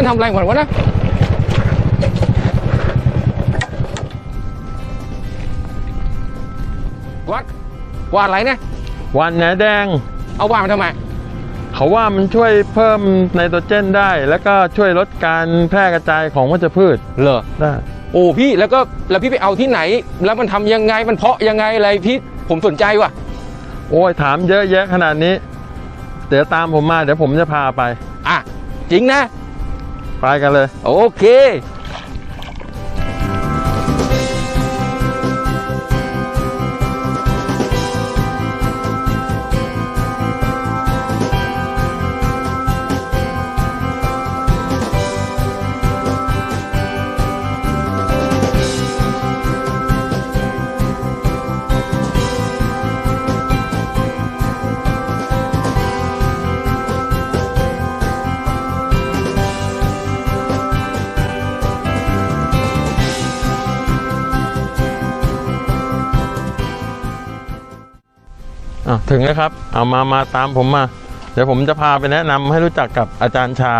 มันทำอะไรเหมือนวะนะวัดวาดอะไรเนี่ยวันแหนแดง เอาวาดมันทำไมเขาว่ามันช่วยเพิ่มไนโตรเจนได้ แล้วก็ช่วยลดการแพร่กระจายของวัชพืชเหรอได้โอ้พี่แล้วก็แล้วพี่ไปเอาที่ไหน แล้วมันทำยังไงมันเพาะยังไงอะไรพี่ผมสนใจว่ะ โอ้ยถามเยอะแยะขนาดนี้ เดี๋ยวตามผมมาเดี๋ยวผมจะพาไป อะ จริงนะ ไปกั อเคอะถึงแล้วครับ เอามามาตามผมมา เดี๋ยวผมจะพาไปแนะนำให้รู้จักกับอาจารย์ชา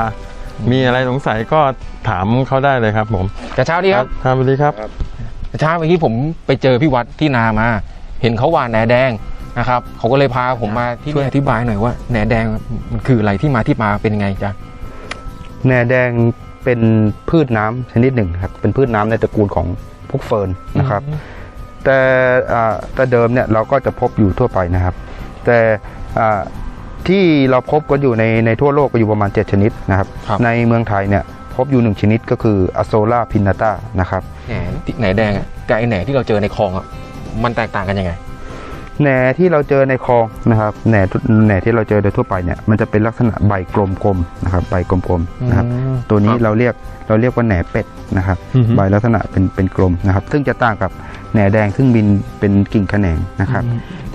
มีอะไรสงสัยก็ถามเขาได้เลยครับ ผมกระเช้าดีครับครับสวัสดีครับ กระเช้าเมื่อกี้ผมไปเจอพี่วัดที่นามา เห็นเขาหวานแหนแดงนะครับเขาก็เลยพาผมมาที่ช่วยอธิบายหน่อยว่าแหนแดงมันคืออะไรที่มาที่มาเป็นยังไงจ๊ะแหน่แดงเป็นพืชน้ำชนิดหนึ่งครับเป็นพืชน้ำในตระกูลของพวกเฟิร์นนะครับ แต่อ่าแต่เดิมเนี่ยเราก็จะพบอยู่ทั่วไปนะครับ แต่อ่าที่เราพบกันอยู่ในในทั่วโลกก็อยู่ประมาณ 7 ชนิดนะครับครับในเมืองไทยเนี่ยพบอยู่หนึ่งชนิดก็คืออโซล่าพินาตานะครับแหนที่แหนแดงอะกับไอแหนที่เราเจอในคลองอะมันแตกต่างกันยังไงแหน่ที่เราเจอในคลองนะครับแหน่ทุแหน่ที่เราเจอโดยทั่วไปเนี่ยมันจะเป็นลักษณะใบกลมๆนะครับใบกลมๆนะครับตัวนี้ครับเราเรียกเราเรียกว่าแหน่เป็ดนะครับอือฮึใบลักษณะเป็นเป็นกลมนะครับ ซึ่งจะต่างกับ แหน่แดงซึ่งบินเป็นกิ่งแขนงนะครับ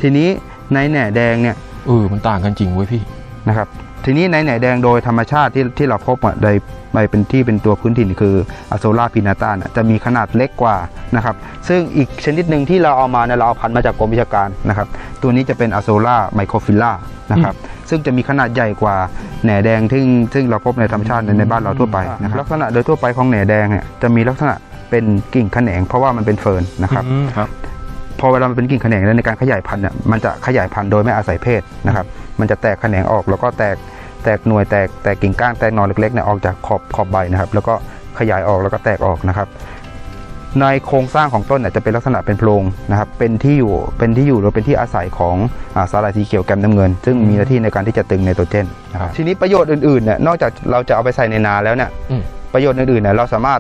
ทีนี้ในแหน่แดงเนี่ยเออมันต่างกันจริงเว้ยพี่นะครับ ทีนี้ในแหน่แดงโดยธรรมชาติที่ที่เราพบอะโดยใบเป็นที่เป็นตัวพื้นถิ่นคืออะโซล่าพินาตาจะมีขนาดเล็กกว่านะครับ ซึ่งอีกชนิดหนึ่งที่เราเอามาเนี่ยเราเอาพันธุ์มาจากกรมวิชาการนะครับ ตัวนี้จะเป็นอะโซล่าไมโครฟิลล่านะครับ ซึ่งจะมีขนาดใหญ่กว่าแหน่แดงซึ่งซึ่งเราพบในธรรมชาติในในบ้านเราทั่วไปนะครับลักษณะโดยทั่วไปของแหน่แดงเนี่ยจะมีลักษณะ เป็นกิ่งแขนง เพราะว่ามันเป็นเฟิร์นนะครับครับ พอเวลามันเป็นกิ่งแขนงแล้วในการขยายพันธุ์เนี่ยมันจะขยายพันธุ์โดยไม่อาศัยเพศนะครับ มันจะแตกแขนงออกแล้วก็แตกแตกหน่วยแตกแตกกิ่งก้านแตกหนอนเล็กๆเนี่ยออกจากขอบขอบใบนะครับ แล้วก็ขยายออกแล้วก็แตกออกนะครับ ในโครงสร้างของต้นเนี่ยจะเป็นลักษณะเป็นโพรงนะครับ เป็นที่อยู่เป็นที่อยู่หรือเป็นที่อาศัยของอาสาหร่ายสีเขียวแกมน้ำเงิน ซึ่งมีหน้าที่ในการที่จะตึงไนโตรเจนนะครับทีนี้ประโยชน์อื่นๆเนี่ยนอกจากเราจะเอาไปใส่ในนาแล้วเนี่ย อืม ประโยชน์อื่นๆเนี่ยเราสามารถ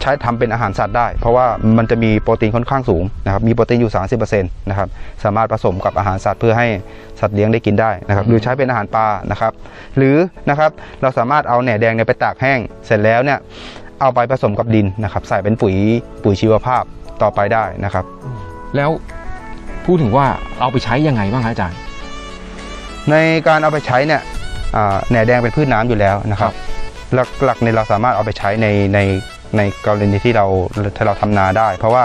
ใช้ทำเป็นอาหารสัตว์ได้ เพราะว่ามันจะมีโปรตีนค่อนข้างสูงนะครับมีโปรตีนอยู่ 30%นะครับสามารถผสมกับอาหารสัตว์เพื่อให้สัตว์เลี้ยงได้กินได้นะครับหรือใช้เป็นอาหารปลานะครับหรือนะครับเราสามารถเอาแหน่แดงเนี่ยไปตากแห้ง เสร็จแล้วเนี่ยเอาไปผสมกับดินนะครับใส่เป็นปุ๋ยปุ๋ยชีวภาพต่อไปได้นะครับ แล้วพูดถึงว่าเอาไปใช้ยังไงบ้างครับอาจารย์ ในการเอาไปใช้เนี่ยอ่าแหน่แดงเป็นพืชน้ำอยู่แล้วนะครับ หลักหลักเนี่ยเราสามารถเอาไปใช้ในใน ในกรณีที่เราที่เราทำนาได้ เพราะว่า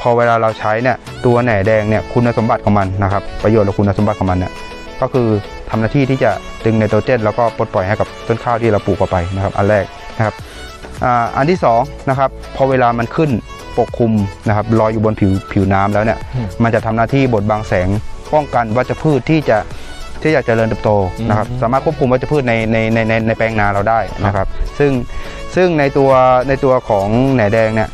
พอเวลาเราใช้เนี่ยตัวแหน่แดงเนี่ยคุณสมบัติของมันนะครับประโยชน์และคุณสมบัติของมันเนี่ยก็คือทำหน้าที่ที่จะดึงไนโตรเจนแล้วก็ปลดปล่อยให้กับต้นข้าวที่เราปลูกเข้าไปนะครับ อันแรกนะครับอ่าอันที่สองนะครับพอเวลามันขึ้นปกคลุมนะครับลอยอยู่บนผิวผิวน้ำแล้วเนี่ยอืมมันจะทำหน้าที่บดบังแสงป้องกันวัชพืชที่จะที่อยากเจริญเติบโตนะครับอืมสามารถควบคุมวัชพืชในในในในในแปลงนาเราได้นะครับ ซึ่ง ซึ่งในตัวในตัวของแหน่แดงเนี่ย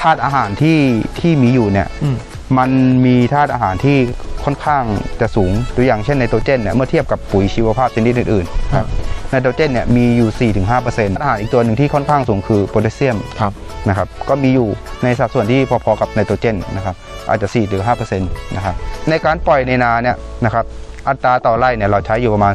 ธาตุอาหารที่ที่มีอยู่เนี่ยอืม มันมีธาตุอาหารที่ค่อนข้างจะสูงตัวอย่างเช่นไนโตรเจนเนี่ยเมื่อเทียบกับปุ๋ยชีวภาพชนิดอื่นๆครับไนโตรเจนเนี่ยมีอยู่ 4-5%อาหารอีกตัวหนึ่งที่ค่อนข้างสูงคือโพแทสเซียม ครับ นะครับก็มีอยู่ในสัดส่วนที่พอๆกับไนโตรเจนนะครับอาจจะ 4 หรือ5%นะครับในการปล่อยในนาเนี่ยนะครับอัตราต่อไร่เนี่ยเราใช้อยู่ประมาณ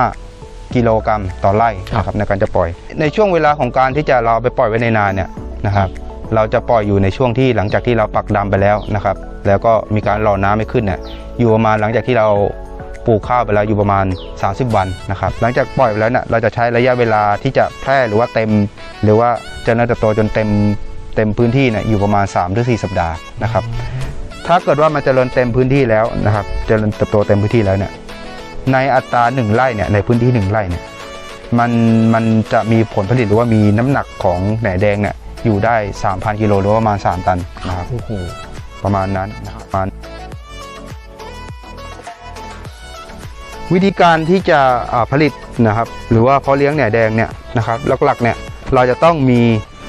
10-15 กิโลกรัมต่อไร่นะครับในการจะปล่อย ในช่วงเวลาของการที่จะเราไปปล่อยไว้ในนาเนี่ยนะครับ เราจะปล่อยอยู่ในช่วงที่หลังจากที่เราปักดำไปแล้วนะครับ แล้วก็มีการรอน้ำไม่ขึ้นเนี่ยอยู่ประมาณหลังจากที่เราปลูกข้าวไปแล้วอยู่ประมาณ 30 วันนะครับ หลังจากปล่อยไปแล้วเนี่ยเราจะใช้ระยะเวลาที่จะแพร่หรือว่าเต็ม หรือว่าเจริญเติบโตจนเต็มเต็มพื้นที่เนี่ยอยู่ประมาณ3หรือ4สัปดาห์นะครับ ถ้าเกิดว่ามันเจริญเต็มพื้นที่แล้วนะครับเจริญเติบโตเต็มพื้นที่แล้วเนี่ย ในอัตราหนึ่งไร่เนี่ยในพื้นที่หนึ่งไร่เนี่ยมันมันจะมีผลผลิตหรือว่ามีน้ำหนักของแหน่แดงเนี่ยอยู่ได้ 3,000กิโลหรือว่าประมาณ 3 ตันนะครับโอ้โหประมาณนั้นนะครับประมาณวิธีการที่จะอ่าผลิตนะครับ หรือว่าเพาะเลี้ยงแหน่แดงเนี่ยนะครับหลักๆเนี่ยเราจะต้องมี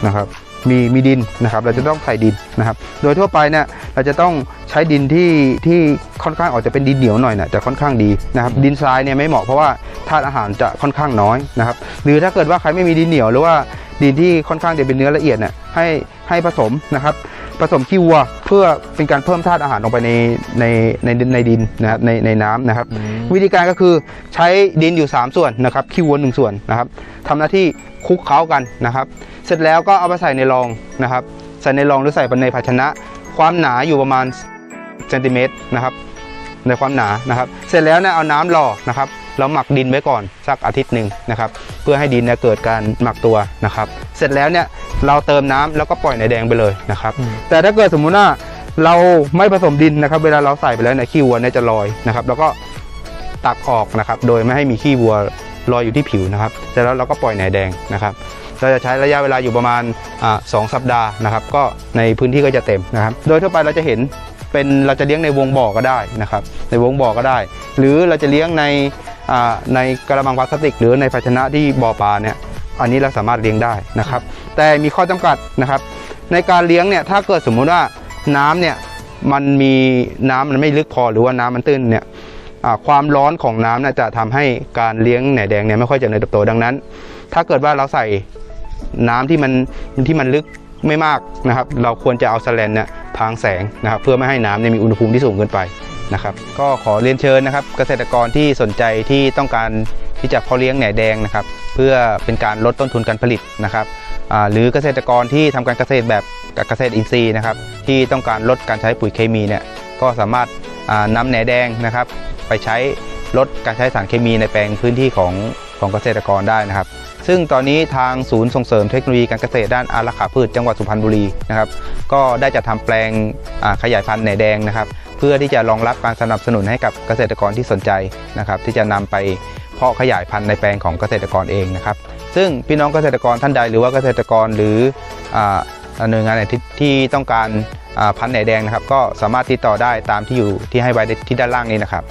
นะครับมีมีดินนะครับ เราจะต้องใส่ดินนะครับ โดยทั่วไปเนี่ยเราจะต้องใช้ดินที่ที่ ค่อนข้างออกจะเป็นดินเหนียวหน่อยนะจะค่อนข้างดีนะครับดินทรายเนี่ยไม่เหมาะเพราะว่าธาตุอาหารจะค่อนข้างน้อยนะครับหรือถ้าเกิดว่าใครไม่มีดินเหนียวหรือว่าดินที่ค่อนข้างจะเป็นเนื้อละเอียดเนี่ยให้ให้ผสมนะครับผสมขี้วัวเพื่อเป็นการเพิ่มธาตุอาหารลงไปในในในในดินนะครับในในน้ำนะครับอืมวิธีการก็คือใช้ดินอยู่ 3 ส่วนนะครับขี้วัวหนึ่งส่วนนะครับทำหน้าที่คลุกเคล้ากันนะครับ เสร็จแล้วก็เอาไปใส่ในรองนะครับ ใส่ในรองหรือใส่ในภาชนะ ความหนาอยู่ประมาณเซนติเมตรนะครับ ในความหนานะครับ เสร็จแล้วเนี่ยเอาน้ำหล่อนะครับเราหมักดินไว้ก่อนสักอาทิตย์หนึ่งนะครับ เพื่อให้ดินเนี่ยเกิดการหมักตัวนะครับ เสร็จแล้วเนี่ยเราเติมน้ำแล้วก็ปล่อยในแดงไปเลยนะครับอืมแต่ถ้าเกิดสมมุติว่าเราไม่ผสมดินนะครับ เวลาเราใส่ไปแล้วเนี่ยขี้วัวเนี่ยจะลอยนะครับ แล้วก็ตักออกนะครับ โดยไม่ให้มีขี้วัวลอยอยู่ที่ผิวนะครับเสร็จแล้วเราก็ปล่อยในแดงนะครับเราจะใช้ระยะเวลาอยู่ประมาณอ่าสองสัปดาห์นะครับ ก็ในพื้นที่ก็จะเต็มนะครับ โดยทั่วไปเราจะเห็น เป็นเราจะเลี้ยงในวงบ่อก็ได้นะครับ ในวงบ่อก็ได้ หรือเราจะเลี้ยงในอ่าในกระมังพลาสติก หรือในภาชนะที่บ่อปลาเนี่ยอันนี้เราสามารถเลี้ยงได้นะครับ แต่มีข้อจำกัดนะครับ ในการเลี้ยงเนี่ยถ้าเกิดสมมุติว่าน้ำเนี่ยมันมีน้ำมันไม่ลึกพอหรือว่าน้ำมันตื้นเนี่ยอ่าความร้อนของน้ำน่จะทำให้การเลี้ยงแหน่แดงเนี่ยไม่ค่อยเจริญเติบโตดังนั้น ถ้าเกิดว่าเราใส่น้ำที่มันที่มันลึกไม่มากนะครับ เราควรจะเอาสแลนเนี่ย พรางแสงนะครับเพื่อไม่ให้น้ำเนี่ยมีอุณหภูมิที่สูงเกินไปนะครับก็ขอเรียนเชิญนะครับ เกษตรกรที่สนใจที่ต้องการที่จะเพาะเลี้ยงแหน่แดงนะครับ เพื่อเป็นการลดต้นทุนการผลิตนะครับหรือเกษตรกรที่ทำการเกษตรแบบเกษตรอินทรีย์นะครับ ที่ต้องการลดการใช้ปุ๋ยเคมีเนี่ยก็สามารถอ่านำแหน่แดงนะครับ ไปใช้ลดการใช้สารเคมีในแปลงพื้นที่ของของเกษตรกรได้นะครับ ซึ่งตอนนี้ทางศูนย์ส่งเสริมเทคโนโลยีการเกษตรด้านอารักขาพืชจังหวัดสุพรรณบุรีนะครับก็ได้จัดทำแปลงขยายพันธุ์แหน่แดงนะครับ เพื่อที่จะรองรับการสนับสนุนให้กับเกษตรกรที่สนใจนะครับ ที่จะนำไปเพาะขยายพันธุ์ในแปลงของเกษตรกรเองนะครับ ซึ่งพี่น้องเกษตรกรท่านใดหรือว่าเกษตรกรหรืออ่าหน่วยงานไหนที่ที่ต้องการพันธุ์แหน่แดงนะครับ ก็สามารถติดต่อได้ตามที่อยู่ที่ให้ไว้ที่ด้านล่างนี้นะครับ